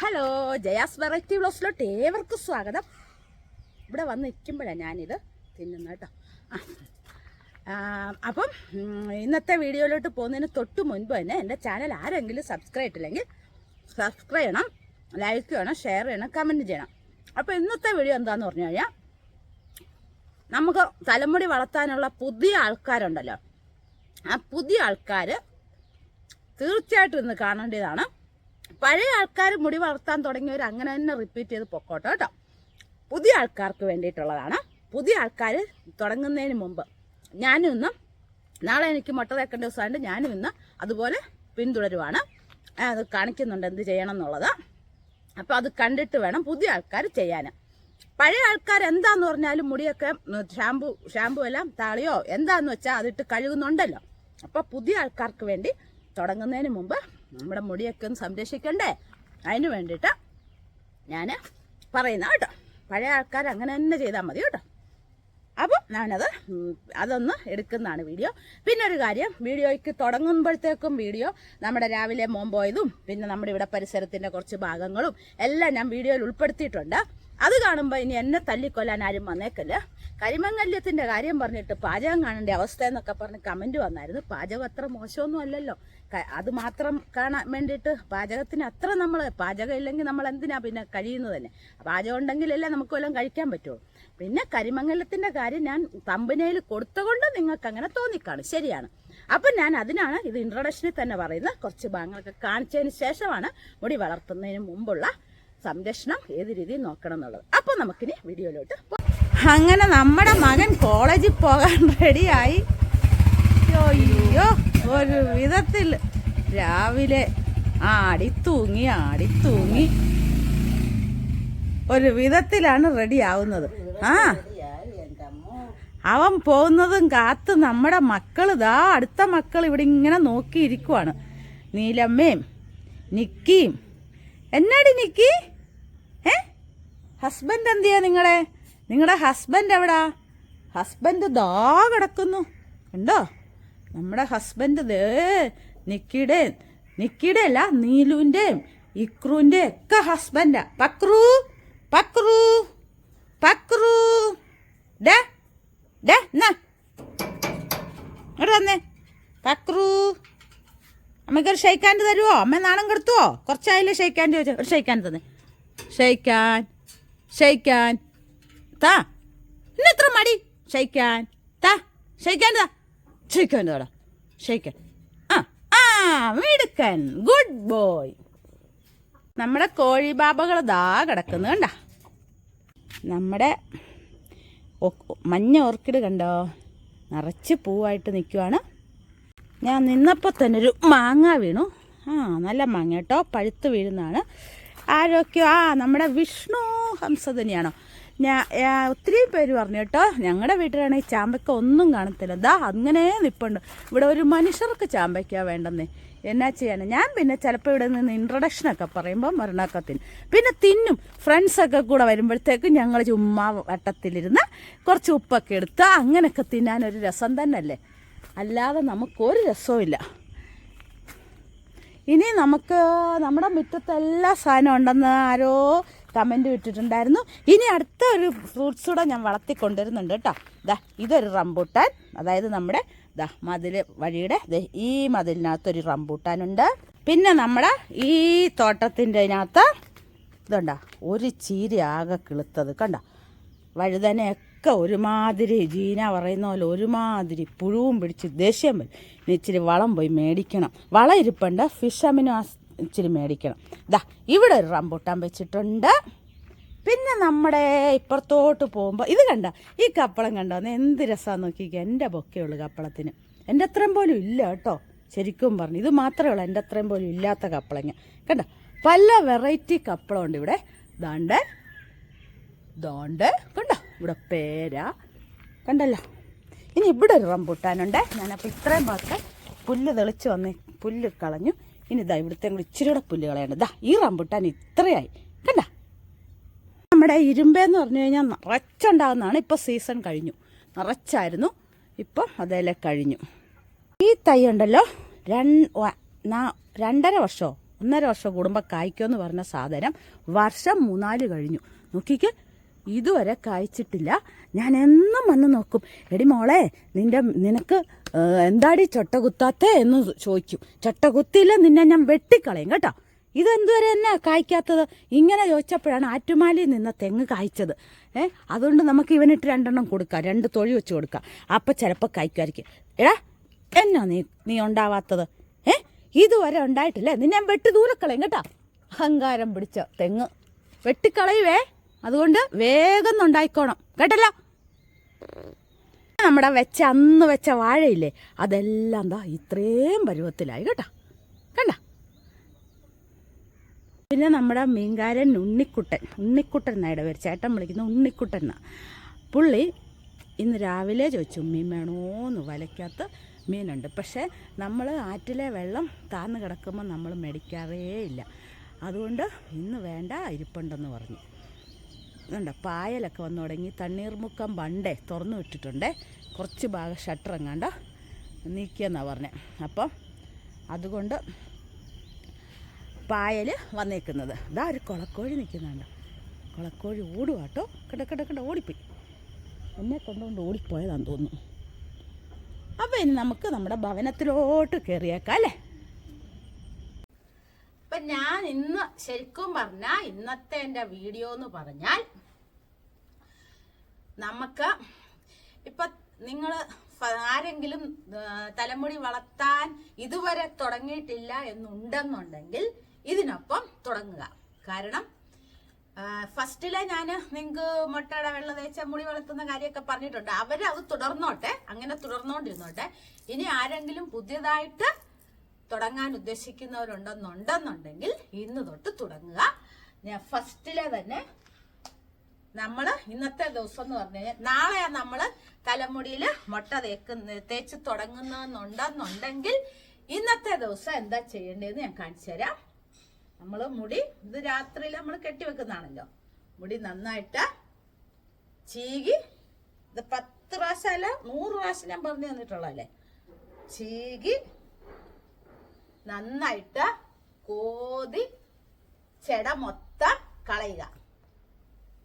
Hello Jaya's variety ബ്ലോസിലോട്ട് ഏവർക്കും സ്വാഗതം. ഇവിടെ വന്ന് നിൽക്കുമ്പോഴാണ് ഞാനിത് തിന്നുന്നത് കേട്ടോ. അപ്പം ഇന്നത്തെ വീഡിയോയിലോട്ട് പോകുന്നതിന് തൊട്ട് മുൻപ് തന്നെ എന്റെ ചാനൽ ആരെങ്കിലും സബ്സ്ക്രൈബ് ഇട്ടില്ലെങ്കിൽ സബ്സ്ക്രൈബ് ചെയ്യണം ലൈക്ക് ചെയ്യണം ഷെയർ ചെയ്യണം കമന്റ് ചെയ്യണം. അപ്പോൾ ഇന്നത്തെ വീഡിയോ എന്താന്ന് പറഞ്ഞു കഴിഞ്ഞാൽ നമുക്ക് തലമുടി വളർത്താനുള്ള പുതിയ ആൾക്കാരുണ്ടല്ലോ. ആ പുതിയ ആൾക്കാർ തീർച്ചയായിട്ടും ഇന്ന് കാണേണ്ടതാണ് പഴയ ആൾക്കാർ മുടി വളർത്താൻ തുടങ്ങിയവർ അങ്ങനെ തന്നെ റിപ്പീറ്റ് ചെയ്ത് പൊക്കോട്ടോ കേട്ടോ. പുതിയ ആൾക്കാർക്ക് വേണ്ടിയിട്ടുള്ളതാണ്. പുതിയ ആൾക്കാർ തുടങ്ങുന്നതിന് മുമ്പ് ഞാനും ഇന്ന് നാളെ എനിക്ക് മുട്ട തേക്കേണ്ട ദിവസമായിട്ട് ഞാനും ഇന്ന് അതുപോലെ പിന്തുടരുവാണ്. അത് കാണിക്കുന്നുണ്ട് എന്ത് ചെയ്യണം എന്നുള്ളത്. അപ്പോൾ അത് കണ്ടിട്ട് വേണം പുതിയ ആൾക്കാർ ചെയ്യാൻ പഴയ ആൾക്കാർ എന്താന്ന് പറഞ്ഞാലും മുടിയൊക്കെ ഷാമ്പു ഷാമ്പു എല്ലാം താളിയോ എന്താന്ന് വെച്ചാൽ അതിട്ട് കഴുകുന്നുണ്ടല്ലോ. അപ്പോൾ പുതിയ ആൾക്കാർക്ക് വേണ്ടി തുടങ്ങുന്നതിന് മുമ്പ് നമ്മുടെ മുടിയൊക്കെ ഒന്ന് സംരക്ഷിക്കണ്ടേ? അതിന് വേണ്ടിയിട്ട് ഞാൻ പറയുന്ന കേട്ടോ. പഴയ ആൾക്കാർ അങ്ങനെ തന്നെ ചെയ്താൽ മതി കേട്ടോ. അപ്പം ഞാനത് അതൊന്ന് എടുക്കുന്നതാണ് വീഡിയോ. പിന്നെ ഒരു കാര്യം വീഡിയോയ്ക്ക് തുടങ്ങുമ്പോഴത്തേക്കും വീഡിയോ നമ്മുടെ രാവിലെ മോൻ പോയതും പിന്നെ നമ്മുടെ ഇവിടെ പരിസരത്തിന്റെ കുറച്ച് ഭാഗങ്ങളും എല്ലാം ഞാൻ വീഡിയോയിൽ ഉൾപ്പെടുത്തിയിട്ടുണ്ട്. അത് കാണുമ്പോൾ ഇനി എന്നെ തല്ലിക്കൊല്ലാൻ ആരും വന്നേക്കല്ല. കരിമങ്ങല്യത്തിന്റെ കാര്യം പറഞ്ഞിട്ട് പാചകം കാണേണ്ട അവസ്ഥ എന്നൊക്കെ പറഞ്ഞ് കമന്റ് വന്നായിരുന്നു. പാചകം അത്ര മോശമൊന്നും അല്ലല്ലോ. അത് മാത്രം കാണാൻ വേണ്ടിയിട്ട് പാചകത്തിന് അത്ര നമ്മൾ പാചകം ഇല്ലെങ്കിൽ നമ്മൾ എന്തിനാ പിന്നെ കഴിയുന്നത് തന്നെ? പാചകം ഉണ്ടെങ്കിലല്ലേ നമുക്ക് വല്ലതും കഴിക്കാൻ പറ്റുള്ളൂ പിന്നെ കരിമംഗലത്തിന്റെ കാര്യം ഞാൻ തമ്പനയിൽ കൊടുത്തുകൊണ്ട് നിങ്ങൾക്ക് അങ്ങനെ തോന്നിക്കാണും. ശരിയാണ്. അപ്പം ഞാൻ അതിനാണ് ഇത് ഇൻട്രൊഡക്ഷനിൽ തന്നെ പറയുന്നത്. കുറച്ച് ഭാഗങ്ങളൊക്കെ കാണിച്ചതിന് ശേഷമാണ് മുടി വളർത്തുന്നതിന് മുമ്പുള്ള സംരക്ഷണം ഏത് രീതിയിൽ നോക്കണം എന്നുള്ളത്. അപ്പോൾ നമുക്കിനി വീഡിയോയിലോട്ട് അങ്ങനെ നമ്മുടെ മകൻ കോളേജിൽ പോകാൻ റെഡിയായി. അയ്യോ ഒരു വിധത്തിൽ. രാവിലെ ആടിത്തൂങ്ങി ആടിത്തൂങ്ങി ഒരു വിധത്തിലാണ് റെഡി ആവുന്നത് ആ അവൻ പോകുന്നതും കാത്ത് നമ്മുടെ മക്കൾ ഇതാ അടുത്ത മക്കൾ ഇവിടെ ഇങ്ങനെ നോക്കിയിരിക്കുവാണ്. നീലമ്മയും നിക്കിയും എന്നാടി നിക്കി? ഏ? ഹസ്ബൻഡ് എന്തിയാ നിങ്ങളെ? നിങ്ങളുടെ ഹസ്ബൻഡ് എവിടാ? ഹസ്ബൻഡ് ദാ കിടക്കുന്നു. ഉണ്ടോ നമ്മുടെ ഹസ്ബൻഡ് ദേ നിക്കിയുടെ നിക്കിയുടെ അല്ല നീലുവിന്റെയും ഇക്രുവിന്റെ ഒക്കെ ഹസ്ബൻഡാ പക്രു പക്രു പക്രു. ഡേ ഡേ എന്നാ? ഇവിടെ വന്നേ. പക്രു. അമ്മയ്ക്കൊരു ഷെയ്ക്കാൻഡ് തരുമോ അമ്മ നാണം കെടുത്തുവോ? കുറച്ചായില്ലേ ഷെയ്ക്കാൻഡ് ചോദിച്ചു. ഒരു ഷെയ്ക്ക് ഹാൻഡ് തന്നെ. ഷെയ്ക്കാൻ ഷെയ്ക്കാൻ താ ഇന്ന് എത്ര മടി? ഷെയ്ക്കാൻ താ. ഷെയ്ക്കാൻ താ ഷെയ്ക്കാൻ താടാ ഷെയ്ക്കാൻ ആ ആ മിടുക്കൻ. ഗുഡ് ബോയ് നമ്മുടെ കോഴിബാബകൾ ദാ കിടക്കുന്നു കണ്ട. നമ്മുടെ മഞ്ഞ ഓർക്കിഡ് കണ്ടോ? നിറച്ച് പൂവായിട്ട് നിൽക്കുവാണ് ഞാൻ നിന്നപ്പോൾ തന്നെ ഒരു മാങ്ങ വീണു. ആ നല്ല മാങ്ങ കേട്ടോ. പഴുത്ത് വീഴുന്നതാണ്. ആരൊക്കെയോ ആ നമ്മുടെ വിഷ്ണു ഹംസ തന്നെയാണോ ഞാൻ ഒത്തിരി പേര് പറഞ്ഞു കേട്ടോ. ഞങ്ങളുടെ വീട്ടിലാണെങ്കിൽ ചാമ്പയ്ക്ക ഒന്നും കാണത്തില്ല. ദാ അങ്ങനെ നിപ്പുണ്ട്. ഇവിടെ ഒരു മനുഷ്യർക്ക് ചാമ്പയ്ക്ക വേണ്ടെന്നേ. എന്നാ ചെയ്യാൻ ഞാൻ പിന്നെ ചിലപ്പോൾ ഇവിടെ നിന്ന് ഇൻട്രൊഡക്ഷനൊക്കെ പറയുമ്പോൾ മരണമൊക്കെ തിന്നും പിന്നെ തിന്നും. ഫ്രണ്ട്സൊക്കെ കൂടെ വരുമ്പോഴത്തേക്കും ഞങ്ങൾ ചുമ്മാ വട്ടത്തിലിരുന്ന് കുറച്ച് ഉപ്പൊക്കെ എടുത്ത് അങ്ങനെയൊക്കെ തിന്നാനൊരു രസം തന്നെയല്ലേ? അല്ലാതെ നമുക്കൊരു രസവുമില്ല. ഇനി നമുക്ക് നമ്മുടെ മുറ്റത്ത് എല്ലാ സാധനവും ഉണ്ടെന്ന് ആരോ കമന്റ് വിട്ടിട്ടുണ്ടായിരുന്നു ഇനി അടുത്ത ഒരു ഫ്രൂട്ട്സ് കൂടെ ഞാൻ വളർത്തി കൊണ്ടുവരുന്നുണ്ട് കേട്ടോ. ദാ ഇതൊരു റംബൂട്ടാൻ. അതായത് നമ്മുടെ ദാ മതിൽ വഴിയുടെ ഈ മതിലിനകത്തൊരു റംബൂട്ടാനുണ്ട് പിന്നെ നമ്മുടെ ഈ തോട്ടത്തിന്റെ അതിനകത്ത് ഇതുണ്ട ഒരു ചീര ആകെ കിളുത്തത്. കണ്ട? വഴുതനയൊക്കെ ഒരുമാതിരി ജീന പറയുന്ന പോലെ ഒരുമാതിരി പുഴുവും പിടിച്ച് ദേഷ്യം വരും. ഇനി ഇച്ചിരി വളം പോയി മേടിക്കണം. വളം ഇരിപ്പുണ്ട്. ഫിഷ് അമിനോ ഇച്ചിരി മേടിക്കണം. ദാ ഇവിടെ ഒരു റംബൂട്ടാൻ വെച്ചിട്ടുണ്ട്. പിന്നെ നമ്മുടെ ഇപ്പുറത്തോട്ട് പോകുമ്പോൾ ഇത് കണ്ട ഈ കപ്പളം കണ്ടോ? എന്ത് രസമാണെന്ന് നോക്കിക്കുക എന്റെ ബൊക്കെയുള്ളു കപ്പളത്തിന്. എന്റെ അത്രയും പോലും ഇല്ല കേട്ടോ. ശരിക്കും പറഞ്ഞു. ഇത് മാത്രമേ ഉള്ളൂ. എന്റെ അത്രയും പോലും ഇല്ലാത്ത കപ്പളങ്ങ കണ്ട? പല വെറൈറ്റി കപ്പളമുണ്ട് ഇവിടെ. ദാണ്ട് ദോണ്ട് കണ്ടോ? ഇവിടെ പേര. കണ്ടല്ലോ? ഇനി ഇവിടെ ഒരു റംബൂട്ടാനുണ്ട്. ഞാനപ്പോൾ ഇത്രയും ഭാഗത്ത് പുല്ല് തെളിച്ച് വന്ന് പുല്ല് കളഞ്ഞു. ഇനി ഇതാ ഇവിടുത്തെ കൂടി ഇച്ചിരി കൂടെ പുല്ല് കളയേണ്ടത് ഇതാ ഈ റംബൂട്ടാൻ ഇത്രയായി. കണ്ട? നമ്മുടെ ഇരുമ്പെന്ന് പറഞ്ഞു കഴിഞ്ഞാൽ നിറച്ചുണ്ടാകുന്നതാണ് ഇപ്പോൾ സീസൺ കഴിഞ്ഞു. നിറച്ചായിരുന്നു. ഇപ്പം അതേലെ കഴിഞ്ഞു. ഈ തൈ ഉണ്ടല്ലോ. രണ്ടര വർഷമോ ഒന്നര വർഷം കൂടുമ്പോൾ എന്ന് പറഞ്ഞ സാധനം വർഷം മൂന്നാൽ കഴിഞ്ഞു. നോക്കിക്ക് ഇതുവരെ കായ്ച്ചിട്ടില്ല. ഞാൻ എന്നും വന്ന് നോക്കും. എടി മോളെ നിന്റെ നിനക്ക് എന്താടി ചൊട്ട കുത്താത്തേ എന്ന് ചോദിക്കും. ചൊട്ട കുത്തിയില്ല നിന്നെ ഞാൻ വെട്ടിക്കളയും കേട്ടോ. ഇതെന്തുവരെ തന്നെ കായ്ക്കാത്തത്? ഇങ്ങനെ ചോദിച്ചപ്പോഴാണ് ആറ്റുമാലിയിൽ നിന്ന് തെങ്ങ് കായ്ച്ചത്. ഏ അതുകൊണ്ട് നമുക്ക് ഇവനിട്ട് രണ്ടെണ്ണം കൊടുക്കാം. രണ്ട് തൊഴി വെച്ച് കൊടുക്കാം. അപ്പം ചിലപ്പോൾ കായ്ക്കുമായിരിക്കും. എടാ എന്നാ നീ നീ ഉണ്ടാവാത്തത്? ഏ ഇതുവരെ ഉണ്ടായിട്ടില്ലേ? നിന്നെ വെട്ടി ദൂരക്കളയും കേട്ടോ. അഹങ്കാരം പിടിച്ച തെങ്ങ്. വെട്ടിക്കളയുവേ. അതുകൊണ്ട് വേഗം ഉണ്ടായിക്കോണം. കേട്ടല്ലോ? നമ്മുടെ വെച്ച അന്ന് വെച്ച വാഴയില്ലേ? അതെല്ലാം ദാ ഇത്രയും പരുവത്തിലായി കേട്ടോ. കണ്ട? പിന്നെ നമ്മുടെ മീൻകാരൻ ഉണ്ണിക്കുട്ടൻ. ഉണ്ണിക്കുട്ടൻ എന്നായിട പേര് ചേട്ടൻ വിളിക്കുന്ന ഉണ്ണിക്കുട്ടൻ എന്നാ. പുള്ളി ഇന്ന് രാവിലെ ചോദിച്ചു മീൻ വേണോന്ന് വലയ്ക്കകത്ത് മീനുണ്ട്. പക്ഷേ നമ്മൾ ആറ്റിലെ വെള്ളം താന്ന് കിടക്കുമ്പോൾ നമ്മൾ മേടിക്കാറേ ഇല്ല അതുകൊണ്ട് ഇന്ന് വേണ്ട ഇരിപ്പുണ്ടെന്ന് പറഞ്ഞു. ഇതുണ്ട് പായലൊക്കെ വന്നു തുടങ്ങി തണ്ണീർമുക്കം ബണ്ടേ തുറന്നു വിട്ടിട്ടുണ്ട്. കുറച്ച് ഭാഗം ഷട്ടർ എങ്ങാണ്ട് നീക്കിയെന്നാണ് പറഞ്ഞത് അപ്പം അതുകൊണ്ട് പായൽ വന്നേക്കുന്നത്. ഇതാ ഒരു കുളക്കോഴി നിൽക്കുന്നുണ്ട്. കുളക്കോഴി ഓടുക കേട്ടോ കിട കിട കിട ഓടിപ്പോയി. എന്നെ കൊണ്ടുകൊണ്ട് ഓടിപ്പോയതാന്ന് തോന്നുന്നു. അപ്പോൾ ഇനി നമുക്ക് നമ്മുടെ ഭവനത്തിലോട്ട് കയറിയേക്കാം അല്ലേ? അപ്പം ഞാൻ ഇന്ന് ശരിക്കും പറഞ്ഞാൽ ഇന്നത്തെ എന്റെ വീഡിയോ എന്ന് പറഞ്ഞാൽ നമുക്ക് ഇപ്പൊ നിങ്ങൾ ആരെങ്കിലും തലമുടി വളർത്താൻ ഇതുവരെ തുടങ്ങിയിട്ടില്ല എന്നുണ്ടെന്നുണ്ടെങ്കിൽ ഇതിനൊപ്പം തുടങ്ങുക. കാരണം ഫസ്റ്റിലെ ഞാൻ നിങ്ങൾക്ക് മുട്ടയുടെ വെള്ള തേച്ച മുടി വളർത്തുന്ന കാര്യമൊക്കെ പറഞ്ഞിട്ടുണ്ട്. അവരത് തുടർന്നോട്ടെ അങ്ങനെ തുടർന്നുകൊണ്ടിരുന്നോട്ടെ ഇനി ആരെങ്കിലും പുതിയതായിട്ട് തുടങ്ങാൻ ഉദ്ദേശിക്കുന്നവരുണ്ടെന്നുണ്ടെന്നുണ്ടെങ്കിൽ ഇന്ന് തൊട്ട് തുടങ്ങുക. ഫസ്റ്റിലെ തന്നെ നമ്മൾ ഇന്നത്തെ ദിവസം എന്ന് പറഞ്ഞു കഴിഞ്ഞാൽ നാളെ നമ്മൾ തലമുടിയിൽ മുട്ട തേക്കുന്ന തേച്ച് തുടങ്ങുന്നുണ്ടെന്നുണ്ടെങ്കിൽ ഇന്നത്തെ ദിവസം എന്താ ചെയ്യേണ്ടതെന്ന് ഞാൻ കാണിച്ചു തരാം. നമ്മൾ മുടി ഇത് രാത്രിയിൽ നമ്മൾ കെട്ടിവെക്കുന്നതാണല്ലോ മുടി നന്നായിട്ട് ചീകി ഇത് പത്ത് പ്രാവശ്യം അല്ല നൂറ് പ്രാവശ്യം ഞാൻ പറഞ്ഞു തന്നിട്ടുള്ളതല്ലേ? ചീകി നന്നായിട്ട് കോതി ചെട മൊത്തം കളയുക.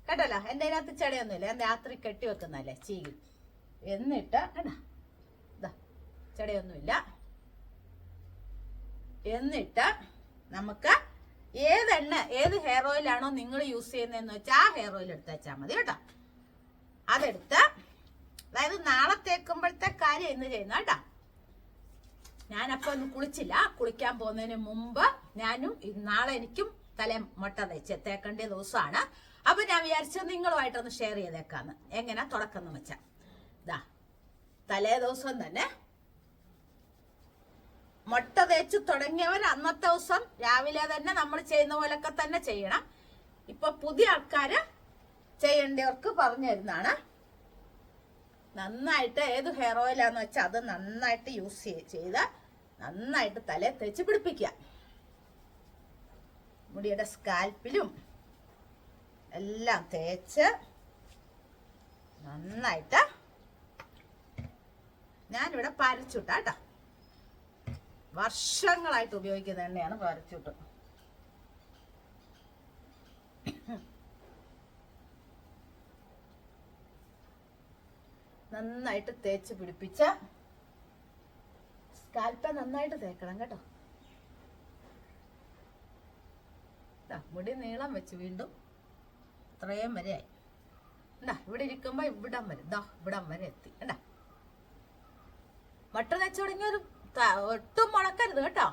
കേട്ടല്ലോ? എന്റെ അതിനകത്ത് ചെടയൊന്നുമില്ല. ഞാൻ രാത്രി കെട്ടി വെക്കുന്നല്ലേ ചീകി. എന്നിട്ട് കേട്ടാ ചെടയൊന്നുമില്ല. എന്നിട്ട് നമുക്ക് ഏതെണ്ണ ഏത് ഹെയർ ഓയിലാണോ നിങ്ങൾ യൂസ് ചെയ്യുന്നതെന്ന് വെച്ചാൽ ആ ഹെയർ ഓയിൽ എടുത്ത് വെച്ചാൽ മതി കേട്ടോ. അതെടുത്ത് അതായത് നാളെ തേക്കുമ്പോഴത്തെ കാര്യം ഇന്ന് ചെയ്യുന്ന കേട്ടോ. ഞാനപ്പോൾ ഒന്ന് കുളിച്ചില്ല. കുളിക്കാൻ പോകുന്നതിന് മുമ്പ് ഞാനും നാളെ എനിക്കും തല മുട്ട തേക്കേണ്ട ദിവസമാണ്. അപ്പൊ ഞാൻ വിചാരിച്ചു നിങ്ങളുമായിട്ടൊന്ന് ഷെയർ ചെയ്തേക്കാന്ന്. എങ്ങനെ? തുടക്കം വെച്ചാ. ഇതാ തലേ ദിവസം തന്നെ മുട്ട തേച്ച് തുടങ്ങിയവർ അന്നത്തെ ദിവസം രാവിലെ തന്നെ നമ്മൾ ചെയ്യുന്ന പോലൊക്കെ തന്നെ ചെയ്യണം. ഇപ്പൊ പുതിയ ആൾക്കാര് ചെയ്യേണ്ടവർക്ക് പറഞ്ഞു തരുന്നതാണ്. നന്നായിട്ട് ഏത് ഹെയർ ഓയിലാന്ന് വെച്ചാൽ അത് നന്നായിട്ട് യൂസ് ചെയ്ത് നന്നായിട്ട് തലേ തേച്ച് പിടിപ്പിക്കുക. മുടിയുടെ സ്കാൽപ്പിലും എല്ലാം തേച്ച് നന്നായിട്ട് ഞാനിവിടെ പരച്ചുട്ടാട്ടോ വർഷങ്ങളായിട്ട് ഉപയോഗിക്കുന്ന എണ്ണയാണ് പരച്ചുട്ട്. നന്നായിട്ട് തേച്ച് പിടിപ്പിച്ച സ്കാൽപ്പ നന്നായിട്ട് തേക്കണം കേട്ടോ. മുടി നീളം വെച്ച് വീണ്ടും ഇത്രയും വരെ ആയി. എന്താ ഇവിടെ ഇരിക്കുമ്പോ ഇവിടം വരെ ദാ ഇവിടം വരെ എത്തി. എന്താ മട്ട തയ്ച്ചു തുടങ്ങിയ ഒരു ഒട്ടും മുളക്കരുത് കേട്ടോ.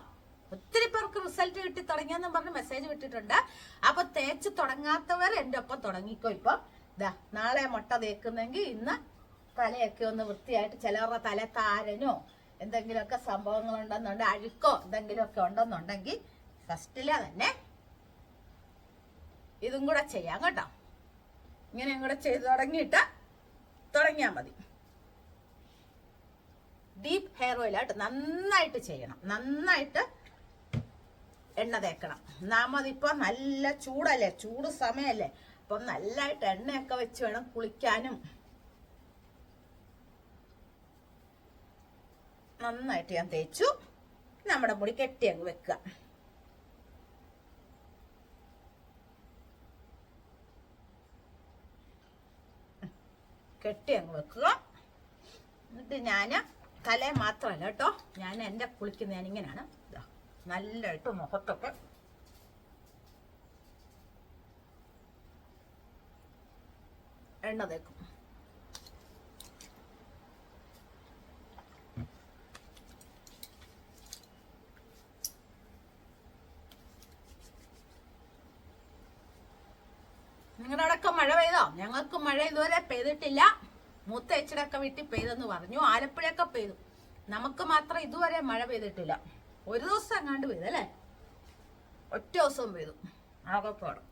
ഒത്തിരി പേർക്ക് റിസൾട്ട് കിട്ടി തുടങ്ങിയെന്ന് പറഞ്ഞ് മെസ്സേജ് വിട്ടിട്ടുണ്ട്. അപ്പൊ തേച്ച് തുടങ്ങാത്തവർ എന്റെ ഒപ്പം തുടങ്ങിക്കോ ഇപ്പൊ. ഇതാ നാളെ മുട്ട തേക്കുന്നെങ്കിൽ ഇന്ന് തലയൊക്കെ ഒന്ന് വൃത്തിയായിട്ട് ചിലവരുടെ തല താരനോ എന്തെങ്കിലുമൊക്കെ സംഭവങ്ങൾ ഉണ്ടെന്നുണ്ടെങ്കിൽ അഴുക്കോ എന്തെങ്കിലുമൊക്കെ ഉണ്ടെന്നുണ്ടെങ്കിൽ ഫസ്റ്റിലെ തന്നെ ഇതും കൂടെ ചെയ്യാം കേട്ടോ. ഇങ്ങനെയും കൂടെ ചെയ്ത് തുടങ്ങിയിട്ട് തുടങ്ങിയാൽ മതി. ഡീപ്പ് ഹെയർ ഓയിൽ ആയിട്ട് നന്നായിട്ട് ചെയ്യണം. നന്നായിട്ട് എണ്ണ തേക്കണം. നാമതിപ്പോൾ നല്ല ചൂടല്ലേ? ചൂട് സമയമല്ലേ അപ്പൊ നല്ലതായിട്ട് എണ്ണയൊക്കെ വെച്ച് വേണം കുളിക്കാനും. നന്നായിട്ട് ഞാൻ തേച്ചു. നമ്മുടെ മുടി കെട്ടി അങ്ങ് വെക്കുക. കെട്ടി അങ്ങ് വെക്കുക. എന്നിട്ട് ഞാൻ തല മാത്രമല്ല കേട്ടോ ഞാൻ എന്റെ കുളിക്കുന്ന ഞാൻ ഇങ്ങനെയാണ്. ഇതാ നല്ലതായിട്ട് മുഖത്തൊക്കെ എണ്ണ തേക്കും നിങ്ങളുടെ അവിടെയൊക്കെ മഴ പെയ്തോ ഞങ്ങൾക്ക് മഴ ഇതുവരെ പെയ്തിട്ടില്ല മൂത്ത ഏച്ചിടൊക്കെ വീട്ടിൽ പെയ്തെന്ന് പറഞ്ഞു. ആലപ്പുഴയൊക്കെ പെയ്തു. നമുക്ക് മാത്രം ഇതുവരെ മഴ പെയ്തിട്ടില്ല. ഒരു ദിവസം അങ്ങാണ്ട് എങ്ങാണ്ട് പെയ്തല്ലേ ഒറ്റ ദിവസവും പെയ്തു. ആകെപ്പാടും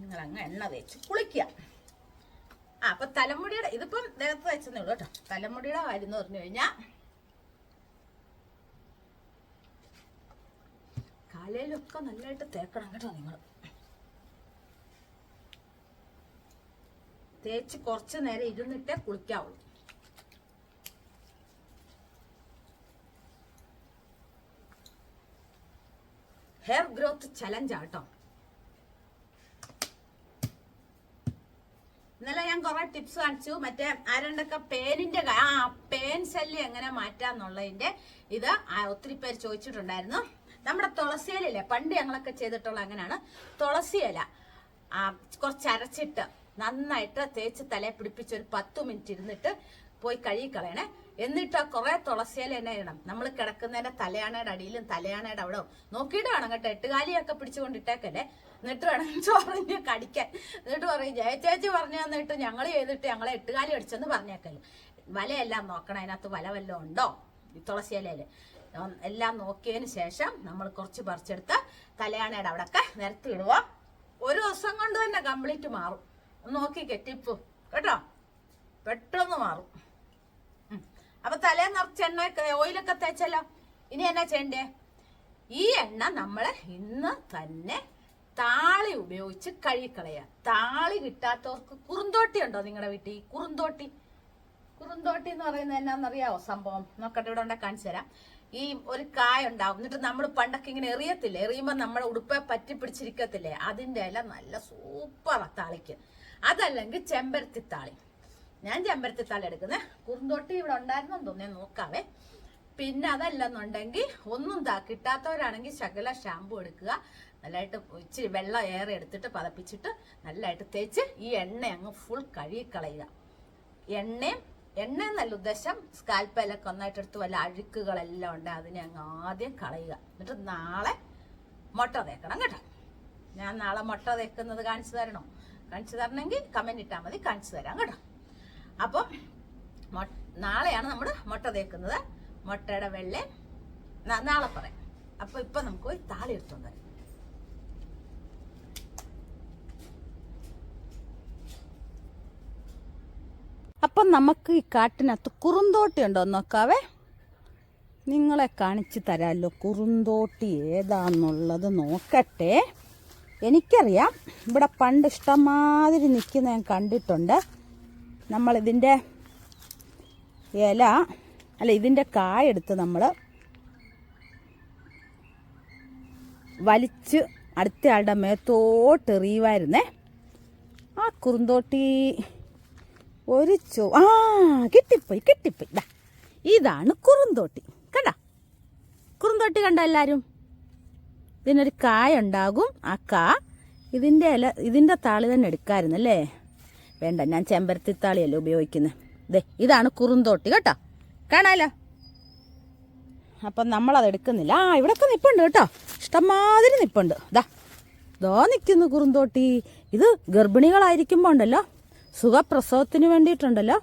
നിങ്ങൾ അങ്ങ് എണ്ണ തേച്ച് കുളിക്കുക. ആ അപ്പൊ തലമുടിയുടെ ഇതിപ്പം ദേഹത്ത് വെച്ചതേ ഉള്ളൂ കേട്ടോ. തലമുടിയുടെ കാര്യം എന്ന് പറഞ്ഞു കഴിഞ്ഞാ കാലയിലൊക്കെ നല്ലതായിട്ട് തേക്കണം കേട്ടോ നിങ്ങൾ തേച്ച് കുറച്ച് നേരം ഇരുന്നിട്ടേ കുളിക്കാവുള്ളൂ. ഹെയർ ഗ്രോത്ത് ചലഞ്ച് ആട്ടോ ഇന്നലെ ഞാൻ കുറെ ടിപ്സ് കാണിച്ചു. മറ്റേ ആരണ്ടൊക്കെ പേനിന്റെ ആ പേൻ ശല്യം എങ്ങനെ മാറ്റാന്നുള്ളതിന്റെ ഇത് ഒത്തിരി പേര് ചോദിച്ചിട്ടുണ്ടായിരുന്നു. നമ്മുടെ തുളസിയിലല്ലേ പണ്ട് ഞങ്ങളൊക്കെ ചെയ്തിട്ടുള്ള അങ്ങനെയാണ്. തുളസിയില ആ കുറച്ച് അരച്ചിട്ട് നന്നായിട്ട് തേച്ച് തലയെ പിടിപ്പിച്ച് ഒരു പത്ത് മിനിറ്റ് ഇരുന്നിട്ട് പോയി കഴുകി കളയണേ എന്നിട്ട് ആ കുറെ തുളസിയില തന്നെ ഇടണം. നമ്മൾ കിടക്കുന്നതിന്റെ തലയാണയുടെ അടിയിലും തലയാണയുടെ അവിടെ നോക്കിയിട്ട് വേണം കേട്ടോ. എട്ടുകാലിയൊക്കെ പിടിച്ചുകൊണ്ട് ഇട്ടേക്കല്ലേ എന്നിട്ട് വേണം ചോറിഞ്ഞ് കടിക്കാൻ. എന്നിട്ട് പറയും ജയചേച്ചി പറഞ്ഞു തന്നിട്ട് ഞങ്ങൾ ചെയ്തിട്ട് ഞങ്ങളെ എട്ടുകാലി അടിച്ചെന്ന് പറഞ്ഞേക്കല്ലേ. വലയെല്ലാം നോക്കണം. അതിനകത്ത് വല വല്ലതും ഉണ്ടോ? ഉം, എല്ലാം നോക്കിയതിന് ശേഷം നമ്മൾ കുറച്ച് പറിച്ചെടുത്ത് കല്യാണയുടെ അവിടെയൊക്കെ നിരത്തി ഇടുക ഒരു ദിവസം കൊണ്ട് തന്നെ കംപ്ലീറ്റ് മാറും. നോക്കിക്കേ ടിപ്പ് കേട്ടോ? പെട്ടെന്ന് മാറും. അപ്പൊ തലേ നിറച്ച് എണ്ണ ഓയിലൊക്കെ തേച്ചല്ലോ. ഇനി എന്നാ ചെയ്യണ്ടേ? ഈ എണ്ണ നമ്മൾ ഇന്ന് തന്നെ താളി ഉപയോഗിച്ച് കഴുകിക്കളയുക. താളി കിട്ടാത്തവർക്ക് കുറുന്തോട്ടി ഉണ്ടോ നിങ്ങളുടെ വീട്ടിൽ? കുറുന്തോട്ടി. കുറുന്തോട്ടി എന്ന് പറയുന്നത് എന്നാന്നറിയാവോ സംഭവം? നോക്കട്ടെ ഇവിടെ ഉണ്ടെ കാണിച്ചു തരാം. ഈ ഒരു കായ ഉണ്ടാവും. എന്നിട്ട് നമ്മൾ പണ്ടൊക്കെ ഇങ്ങനെ എറിയത്തില്ലേ? എറിയുമ്പോൾ നമ്മളെ ഉടുപ്പെ പറ്റി പിടിച്ചിരിക്കത്തില്ലേ? അതിന്റെ ഇല നല്ല സൂപ്പർ താളിക്ക്. അതല്ലെങ്കിൽ ചെമ്പരത്തി താളി ഞാൻ ചെമ്പരത്തി താളി എടുക്കുന്നത് കുറുന്തോട്ടി ഇവിടെ ഉണ്ടായിരുന്നു തോന്നിയാൽ നോക്കാവേ. പിന്നെ അതല്ലെന്നുണ്ടെങ്കിൽ ഒന്നും കിട്ടാത്തവരാണെങ്കിൽ ശകല ഷാമ്പു എടുക്കുക. നല്ലതായിട്ട് ഇച്ചിരി വെള്ളം ഏറെ എടുത്തിട്ട് പതപ്പിച്ചിട്ട് നല്ലതായിട്ട് തേച്ച് ഈ എണ്ണ അങ്ങ് ഫുൾ കഴുകിക്കളയുക. എണ്ണയും എണ്ണ എന്നല്ല ഉദ്ദേശം സ്കാൽപ്പയിലൊക്കെ ഒന്നായിട്ട് എടുത്ത് വല്ല അഴുക്കുകളെല്ലാം ഉണ്ട് അതിനെ അങ്ങ് ആദ്യം കളയുക. എന്നിട്ട് നാളെ മുട്ട തേക്കണം കേട്ടോ. ഞാൻ നാളെ മുട്ട തേക്കുന്നത് കാണിച്ചു തരണോ? കാണിച്ചു തരണമെങ്കിൽ കമന്റ് ഇട്ടാൽ മതി കാണിച്ചു തരാം കേട്ടോ. അപ്പം നാളെയാണ് നമ്മൾ മുട്ട തേക്കുന്നത്. മുട്ടയുടെ വെള്ള. നാളെ പറയാം. അപ്പോൾ ഇപ്പൊ നമുക്ക് പോയി താളി എടുത്തോണ്ട് വരാം. അപ്പം നമുക്ക് ഈ കാട്ടിനകത്ത് കുറുന്തോട്ടി ഉണ്ടോ നോക്കാവേ. നിങ്ങളെ കാണിച്ചു തരാമല്ലോ കുറുന്തോട്ടി ഏതാന്നുള്ളത് നോക്കട്ടെ. എനിക്കറിയാം ഇവിടെ പണ്ട് ഇഷ്ടമാതിരി നിൽക്കുന്ന ഞാൻ കണ്ടിട്ടുണ്ട്. നമ്മളിതിന്റെ ഇല അല്ല ഇതിന്റെ കായെടുത്ത് നമ്മൾ വലിച്ച് അടുത്തയാളുടെ മേത്തോട്ട് എറിയുമായിരുന്നേ ആ കുറുന്തോട്ടി ഒരു ചോ ആ കിട്ടിപ്പോയി കിട്ടിപ്പോയി. ഇതാ ഇതാണ് കുറുന്തോട്ടി. കണ്ട? കുറുന്തോട്ടി കണ്ട എല്ലാവരും ഇതിനൊരു കായ ഉണ്ടാകും. ആ കാ ഇതിന്റെ ഇല ഇതിന്റെ താളി തന്നെ എടുക്കാമായിരുന്നു അല്ലേ? വേണ്ട ഞാൻ ചെമ്പരത്തി താളിയല്ലേ ഉപയോഗിക്കുന്നത് ദേ ഇതാണ് കുറുന്തോട്ടി കേട്ടോ? കാണാലോ? അപ്പം നമ്മളത് എടുക്കുന്നില്ല. ആ ഇവിടെയൊക്കെ നിപ്പുണ്ട് കേട്ടോ? ഇഷ്ടംമാതിരി നിപ്പുണ്ട്. ദാ ദോ നിൽക്കുന്നു കുറുന്തോട്ടി. ഇത് ഗർഭിണികളായിരിക്കുമ്പോൾ ഉണ്ടല്ലോ? സുഖപ്രസവത്തിന് വേണ്ടിയിട്ടുണ്ടല്ലോ.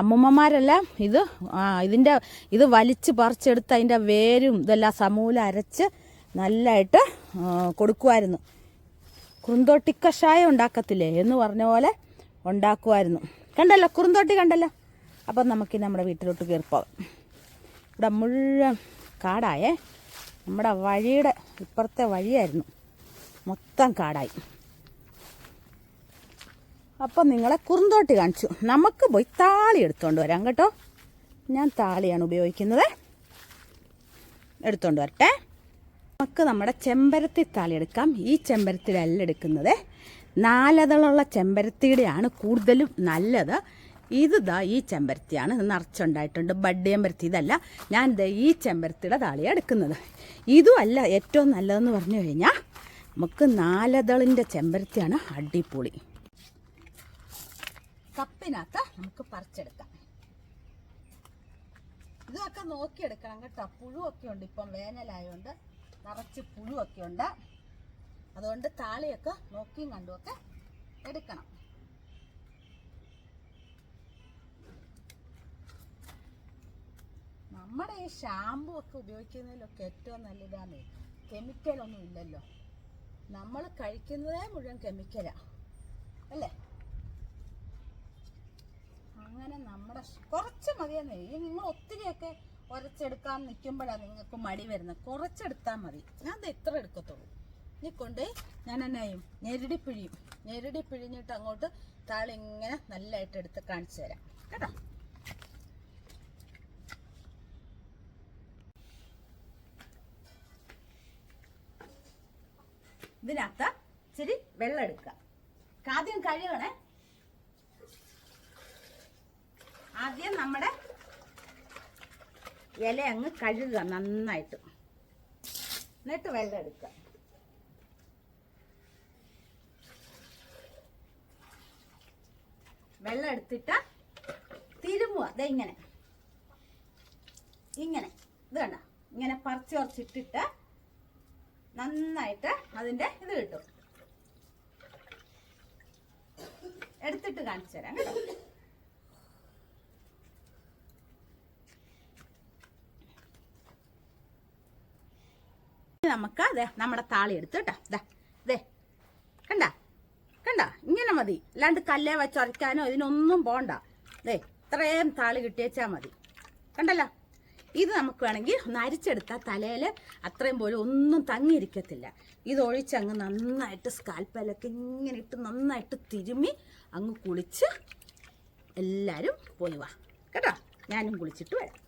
അമ്മൂമ്മമാരെല്ലാം ഇത് ഇതിന്റെ ഇത് വലിച്ച് പറിച്ചെടുത്ത് അതിന്റെ വേരും ഇതെല്ലാം സമൂലം അരച്ച് നല്ലതായിട്ട് കൊടുക്കുമായിരുന്നു കുറുന്തോട്ടി കഷായം ഉണ്ടാക്കത്തില്ലേ എന്ന് പറഞ്ഞ പോലെ ഉണ്ടാക്കുമായിരുന്നു കണ്ടല്ലോ കുറുന്തോട്ടി കണ്ടല്ലോ. അപ്പം നമുക്ക് നമ്മുടെ വീട്ടിലോട്ട് കയറിപ്പോകാം ഇവിടെ മുഴുവൻ കാടായേ. നമ്മുടെ വഴിയുടെ ഇപ്പുറത്തെ വഴിയായിരുന്നു. മൊത്തം കാടായി. അപ്പം നിങ്ങളെ കുറുന്തോട്ടി കാണിച്ചു. നമുക്ക് പോയി താളി എടുത്തുകൊണ്ട് വരാം കേട്ടോ. ഞാൻ താളിയാണ് ഉപയോഗിക്കുന്നത്. എടുത്തുകൊണ്ട് വരട്ടെ. നമുക്ക് നമ്മുടെ ചെമ്പരത്തി താളി എടുക്കാം. ഈ ചെമ്പരത്തിയിലല്ല എടുക്കുന്നത്. നാലതളുള്ള ചെമ്പരത്തിയുടെയാണ് കൂടുതലും നല്ലത്. ഇത് ഈ ചെമ്പരത്തിയാണ്. നിറച്ചുണ്ടായിട്ടുണ്ട്. ബഡ് ചെമ്പരത്തി ഇതല്ല. ഞാൻ ദേ ഈ ചെമ്പരത്തിയുടെ താളിയാണ് എടുക്കുന്നത്. ഇതും അല്ല ഏറ്റവും നല്ലതെന്ന് പറഞ്ഞു കഴിഞ്ഞാൽ നമുക്ക് നാലതളിന്റെ ചെമ്പരത്തിയാണ് അടിപൊളി. കപ്പിനകത്ത് നമുക്ക് പറിച്ചെടുക്കാം. ഇതൊക്കെ നോക്കിയെടുക്കണം കേട്ടോ. പുഴുവൊക്കെ ഉണ്ട്. ഇപ്പം വേനലായതുകൊണ്ട് നിറച്ച് പുഴുവൊക്കെ ഉണ്ട്. അതുകൊണ്ട് താളിയൊക്കെ നോക്കിയും കണ്ടുമൊക്കെ എടുക്കണം. നമ്മുടെ ഈ ഷാമ്പു ഒക്കെ ഉപയോഗിക്കുന്നതിലൊക്കെ ഏറ്റവും നല്ലതാണ് കെമിക്കലൊന്നും ഇല്ലല്ലോ. നമ്മൾ കഴിക്കുന്നതേ മുഴുവൻ കെമിക്കലാണ് അല്ലേ? അങ്ങനെ നമ്മുടെ കുറച്ച് മതിയെന്നേ. നിങ്ങൾ ഒത്തിരിയൊക്കെ ഉരച്ചെടുക്കാൻ നിൽക്കുമ്പോഴാണ് നിങ്ങൾക്ക് മടി വരുന്നത്. കുറച്ചെടുത്താൽ മതി. ഞാൻ അത് എത്ര എടുക്കത്തുള്ളൂ. ഇനി കൊണ്ട് ഞാൻ എന്നായും ഞെരടി പിഴിയും. ഞെരടി പിഴിഞ്ഞിട്ട് അങ്ങോട്ട് താളിങ്ങനെ നല്ലതായിട്ട് എടുത്ത് കാണിച്ചു തരാം. കേട്ടോ? ഇതിനകത്ത് ഇച്ചിരി വെള്ളം എടുക്കുക. ആദ്യം കഴുകണേ ആദ്യം നമ്മുടെ ഇല അങ്ങ് കഴുകുക നന്നായിട്ട്. എന്നിട്ട് വെള്ളം എടുക്കുക. വെള്ളം എടുത്തിട്ട് തിരുമുക. ദേ ഇങ്ങനെ. ഇങ്ങനെ. ഇത് കണ്ട. ഇങ്ങനെ പറിച്ച് പറിച്ചിട്ടിട്ട് നന്നായിട്ട് അതിന്റെ ഇത് കിട്ടും. എടുത്തിട്ട് കാണിച്ചു തരാം കേട്ടോ. നമുക്ക് അതെ നമ്മുടെ താളി എടുത്ത് കേട്ടോ. ദേ ദേ. കണ്ട? കണ്ട? ഇങ്ങനെ മതി. അല്ലാണ്ട് കല്ലേ വെച്ചൊരയ്ക്കാനോ ഇതിനൊന്നും പോണ്ട. ദേ ഇത്രയും താളി കിട്ടിയേച്ചാൽ മതി. കണ്ടല്ലോ? ഇത് നമുക്ക് വേണമെങ്കിൽ ഒന്ന് അരിച്ചെടുത്താൽ തലയിൽ അത്രയും പോലും ഒന്നും തങ്ങിയിരിക്കത്തില്ല. ഇത് ഒഴിച്ചങ്ങ് നന്നായിട്ട് സ്കാൽപ്പലൊക്കെ ഇങ്ങനെ ഇട്ട് നന്നായിട്ട് തിരുമ്മി അങ്ങ് കുളിച്ച് എല്ലാവരും പോയി വാ. കേട്ടോ? ഞാനും കുളിച്ചിട്ട് വരാം.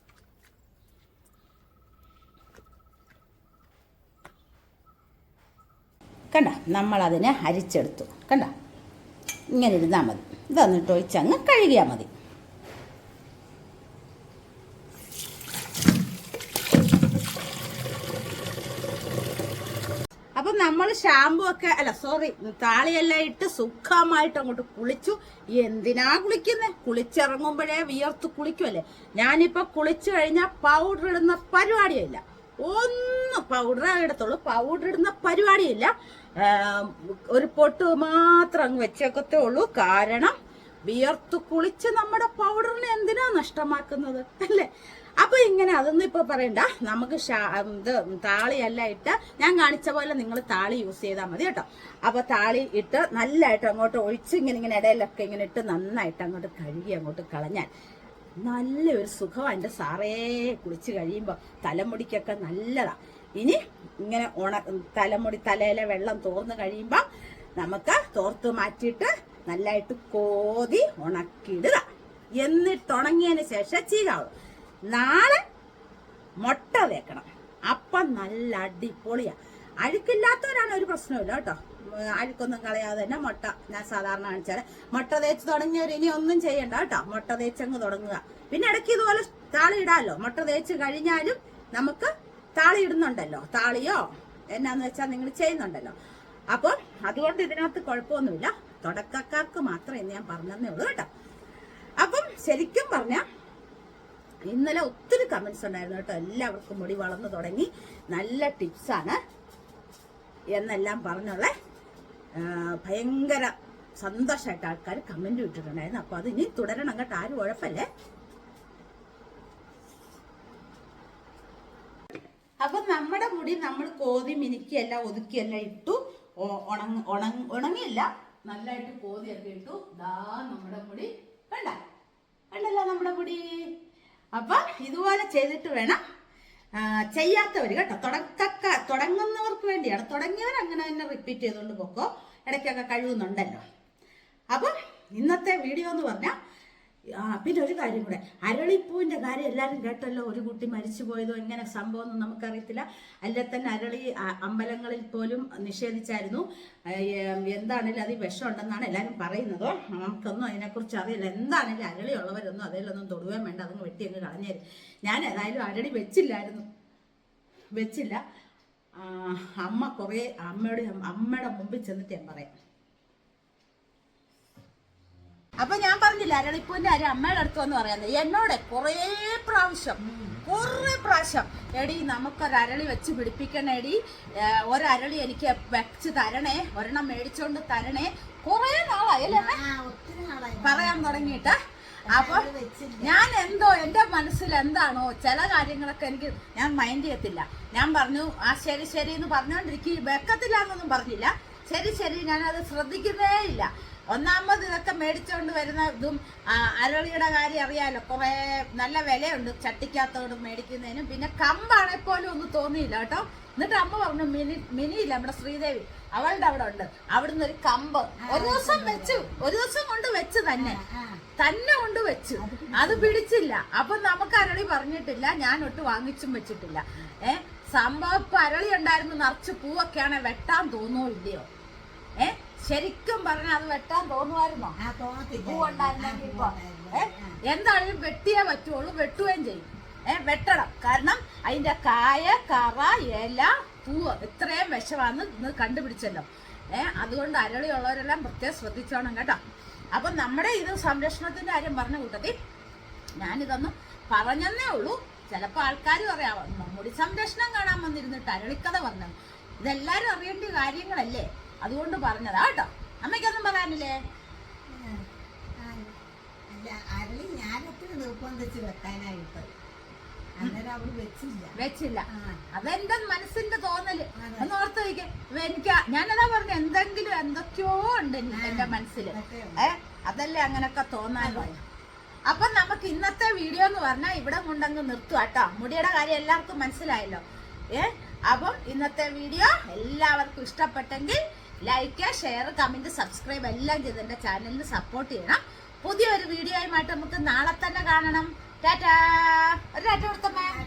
കണ്ട നമ്മളതിനെ അരിച്ചെടുത്തു. കണ്ട? ഇങ്ങനെ ഇരുന്നാൽ മതി. ഇതന്നിട്ട് ഒഴിച്ചങ്ങ് കഴുകിയാൽ മതി. അപ്പം നമ്മൾ ഷാമ്പു ഒക്കെ അല്ല സോറി താളിയെല്ലാം ഇട്ട് സുഖമായിട്ട് അങ്ങോട്ട് കുളിച്ചു. എന്തിനാ കുളിക്കുന്നേ? കുളിച്ചിറങ്ങുമ്പോഴേ വിയർത്ത് കുളിക്കുമല്ലേ ഞാനിപ്പോൾ കുളിച്ചു കഴിഞ്ഞാൽ പൗഡർ ഇടുന്ന പരിപാടിയില്ല. ഒന്ന് പൗഡർ എടുത്തുള്ളൂ പൗഡർ ഇടുന്ന പരിപാടിയില്ല. ഒരു പൊട്ട് മാത്രം അങ്ങ് വെച്ചേക്കത്തേ ഉള്ളൂ. കാരണം വിയർത്ത് കുളിച്ച് നമ്മുടെ പൗഡറിനെ എന്തിനാ നഷ്ടമാക്കുന്നത്? അല്ലേ? അപ്പൊ ഇങ്ങനെ അതൊന്നും ഇപ്പൊ പറയണ്ട. നമുക്ക് ഇത് താളിയല്ല ഇട്ട് ഞാൻ കാണിച്ച പോലെ നിങ്ങൾ താളി യൂസ് ചെയ്താൽ മതി കേട്ടോ. അപ്പൊ താളി ഇട്ട് നല്ലതായിട്ട് അങ്ങോട്ട് ഒഴിച്ച് ഇങ്ങനെ ഇങ്ങനെ ഇടയിലൊക്കെ ഇങ്ങനെ ഇട്ട് നന്നായിട്ട് അങ്ങോട്ട് കഴുകി അങ്ങോട്ട് കളഞ്ഞാൽ നല്ലൊരു സുഖം എന്റെ സാറേ കുളിച്ച് കഴിയുമ്പോൾ തലമുടിക്കൊക്കെ നല്ലതാ. ഇനി ഇങ്ങനെ ഉണ തലമുടി തലയിലെ വെള്ളം തോർന്നു കഴിയുമ്പോൾ നമുക്ക് തോർത്ത് മാറ്റിയിട്ട് നല്ലതായിട്ട് കോതി ഉണക്കിയിടുക. എന്നിട്ട് ഉണങ്ങിയതിന് ശേഷം ചീകാവും. നാളെ മുട്ട വെക്കണം അപ്പം നല്ല അടിപൊളിയാ. അഴുക്കില്ലാത്തവരാണ് ഒരു പ്രശ്നമില്ല കേട്ടോ. അഴുക്കൊന്നും കളയാതെ തന്നെ മുട്ട ഞാൻ സാധാരണ കാണിച്ചാൽ മുട്ട തേച്ച് തുടങ്ങിയവർ ഇനി ഒന്നും ചെയ്യണ്ട കേട്ടോ. മുട്ട തേച്ചങ്ങ് തുടങ്ങുക. പിന്നെ ഇടയ്ക്ക് ഇതുപോലെ താളി ഇടാമല്ലോ മുട്ട തേച്ച് കഴിഞ്ഞാലും നമുക്ക് താളി ഇടുന്നുണ്ടല്ലോ താളിയോ? എന്നാന്ന് വെച്ചാൽ നിങ്ങൾ ചെയ്യുന്നുണ്ടല്ലോ. അപ്പോൾ അതുകൊണ്ട് ഇതിനകത്ത് കുഴപ്പമൊന്നുമില്ല. തുടക്കക്കാർക്ക് മാത്രമേ ഞാൻ പറഞ്ഞതേ ഉള്ളൂ കേട്ടോ. അപ്പം ശരിക്കും പറഞ്ഞാൽ ഇന്നലെ ഒത്തിരി കമന്റ്സ് ഉണ്ടായിരുന്നു കേട്ടോ. എല്ലാവർക്കും മുടി വളർന്നു തുടങ്ങി. നല്ല ടിപ്സാണ് എന്നെല്ലാം പറഞ്ഞുള്ള ഭയങ്കര സന്തോഷമായിട്ട് ആൾക്കാർ കമന്റ് ഇട്ടിട്ടുണ്ടായിരുന്നു. അപ്പോൾ അത് ഇനി തുടരണം കേട്ടോ. ആരും ഉഴപ്പല്ലേ? അപ്പൊ നമ്മുടെ മുടി നമ്മൾ കോതി മിനുക്കിയല്ല എല്ലാം ഒതുക്കി എല്ലാം ഇട്ടു ഉണങ്ങ ഉണങ്ങ ഉണങ്ങിയില്ല. നല്ലതായിട്ട് കോതിയൊക്കെ ഇട്ടു. ദാ നമ്മുടെ മുടി കണ്ട. കണ്ടല്ല നമ്മുടെ മുടി. അപ്പൊ ഇതുപോലെ ചെയ്തിട്ട് വേണം ചെയ്യാത്തവർ കേട്ടോ. തുടക്കക്ക തുടങ്ങുന്നവർക്ക് വേണ്ടിയാണ്. തുടങ്ങിയവർ അങ്ങനെ തന്നെ റിപ്പീറ്റ് ചെയ്തുകൊണ്ട് പോക്കോ. ഇടയ്ക്കൊക്കെ കഴിവുന്നുണ്ടല്ലോ. അപ്പം ഇന്നത്തെ വീഡിയോ എന്ന് പറഞ്ഞാൽ ആ പിന്നെ ഒരു കാര്യം കൂടെ. അരളിപ്പൂവിന്റെ കാര്യം എല്ലാവരും കേട്ടല്ലോ. ഒരു കുട്ടി മരിച്ചു പോയതോ ഇങ്ങനെ സംഭവം ഒന്നും നമുക്കറിയത്തില്ല. അല്ലെ തന്നെ അരളി അമ്പലങ്ങളിൽ പോലും നിഷേധിച്ചായിരുന്നു. എന്താണെങ്കിലും അത് വിഷം ഉണ്ടെന്നാണ് എല്ലാവരും പറയുന്നത്. നമുക്കൊന്നും അതിനെക്കുറിച്ച് അറിയില്ല. എന്താണേലും അരളി ഉള്ളവരൊന്നും അതിലൊന്നും തൊടുവേം വേണ്ട. അതൊന്നും വെട്ടി അങ്ങ് കളഞ്ഞേരും. ഞാൻ ഏതായാലും അരളി വെച്ചില്ലായിരുന്നു. വെച്ചില്ല. അമ്മ കുറേ അമ്മയോട് അമ്മയുടെ മുമ്പിൽ ചെന്നിട്ട് ഞാൻ പറയാം. അപ്പൊ ഞാൻ പറഞ്ഞില്ല അരളിപ്പൂവിന്റെ ആര് അമ്മയുടെ അടുത്ത് വന്ന് പറയാന്ന് എന്നോട് കുറേ പ്രാവശ്യം കുറേ പ്രാവശ്യം എടി നമുക്കൊരു അരളി വെച്ച് പിടിപ്പിക്കണേടി എടി. ഒരരളി എനിക്ക് വെച്ച് തരണേ ഒരെണ്ണം മേടിച്ചോണ്ട് തരണേ. കുറേ നാളായല്ലേ. പറയാൻ തുടങ്ങിയിട്ട്. അപ്പൊ ഞാൻ എന്തോ എന്റെ മനസ്സിൽ എന്താണോ ചില കാര്യങ്ങളൊക്കെ എനിക്ക് ഞാൻ മൈൻഡ് ചെയ്യത്തില്ല. ഞാൻ പറഞ്ഞു ആ ശരി ശരി എന്ന് പറഞ്ഞോണ്ടിരിക്കും വെക്കത്തില്ല എന്നൊന്നും പറഞ്ഞില്ല. ശരി ശരി ഞാനത് ശ്രദ്ധിക്കുന്നേ ഇല്ല. ഒന്നാമത് ഇതൊക്കെ മേടിച്ചുകൊണ്ട് വരുന്ന ഇതും അരളിയുടെ കാര്യം അറിയാലോ. കുറേ നല്ല വിലയുണ്ട് ചട്ടിക്കകത്തോട് മേടിക്കുന്നതിനും. പിന്നെ കമ്പാണെ പോലും ഒന്നും തോന്നിയില്ല കേട്ടോ. എന്നിട്ട് അമ്മ പറഞ്ഞു മിനി മിനിയില്ല നമ്മുടെ ശ്രീദേവി അവളുടെ അവിടെ ഉണ്ട്. അവിടുന്ന് ഒരു കമ്പ്. ഒരു ദിവസം വെച്ചു ഒരു ദിവസം കൊണ്ട് വെച്ച് തന്നെ. തന്നെ കൊണ്ട് വെച്ചു. അത് പിടിച്ചില്ല. അപ്പൊ നമുക്ക് അരളി പറഞ്ഞിട്ടില്ല. ഞാൻ ഒട്ട് വാങ്ങിച്ചും വെച്ചിട്ടില്ല. ഏ? സംഭവം ഇപ്പൊ അരളി ഉണ്ടായിരുന്നു നിറച്ച് പൂവൊക്കെയാണ് വെട്ടാൻ തോന്നുമോ ഇല്ലയോ? ഏ? ശരിക്കും പറഞ്ഞാൽ അത് വെട്ടാൻ തോന്നുമായിരുന്നോ? ആ, ഇപ്പൊ എന്താണെങ്കിലും വെട്ടിയേ പറ്റുള്ളൂ വെട്ടുകയും ചെയ്യും. ഏഹ് വെട്ടണം. കാരണം അതിന്റെ കായ കറ ഇല പൂവ് ഇത്രയും വിഷമാന്ന് ഇന്ന് കണ്ടുപിടിച്ചല്ലോ. ഏഹ് അതുകൊണ്ട് അരളിയുള്ളവരെല്ലാം പ്രത്യേകം ശ്രദ്ധിച്ചോണം കേട്ടോ. അപ്പൊ നമ്മുടെ ഇത് സംരക്ഷണത്തിന്റെ കാര്യം പറഞ്ഞ കൂട്ടത്തിൽ ഞാനിതൊന്നും പറഞ്ഞെന്നേ ഉള്ളൂ. ചിലപ്പോൾ ആൾക്കാർ പറയാം മുടി സംരക്ഷണം കാണാൻ വന്നിരുന്നിട്ട് അരളിക്കഥ പറഞ്ഞു ഇതെല്ലാരും അറിയേണ്ട കാര്യങ്ങളല്ലേ? അതുകൊണ്ട് പറഞ്ഞതാ കേട്ടോ. അമ്മയ്ക്കൊന്നും പറയാനില്ലേ? അരളി നിർബന്ധിച്ച് വെക്കാനായിട്ട് വെച്ചില്ല. അതെന്റെ മനസ്സിന്റെ തോന്നൽ. ഒന്ന് ഓർത്ത് വയ്ക്ക എനിക്ക് ഞാനതാ പറഞ്ഞ എന്തെങ്കിലും എന്തൊക്കെയോ ഉണ്ട് എന്റെ മനസ്സിൽ. ഏ? അതല്ലേ അങ്ങനൊക്കെ തോന്നാൻ അപ്പൊ നമുക്ക് ഇന്നത്തെ വീഡിയോ എന്ന് പറഞ്ഞാൽ ഇവിടെ കൊണ്ടങ്ങ് നിർത്തുക കേട്ടോ. മുടിയുടെ കാര്യം എല്ലാവർക്കും മനസ്സിലായല്ലോ. ഏ? അപ്പം ഇന്നത്തെ വീഡിയോ എല്ലാവർക്കും ഇഷ്ടപ്പെട്ടെങ്കിൽ ലൈക്ക് ഷെയർ കമന്റ് സബ്സ്ക്രൈബ് എല്ലാം ചെയ്ത് എന്റെ ചാനലിന് സപ്പോർട്ട് ചെയ്യണം. പുതിയൊരു വീഡിയോ ആയിട്ട് നമുക്ക് നാളെ തന്നെ കാണണം. ടാറ്റാ. ഒരു ടാറ്റ കൊടുത്തമ്മേ.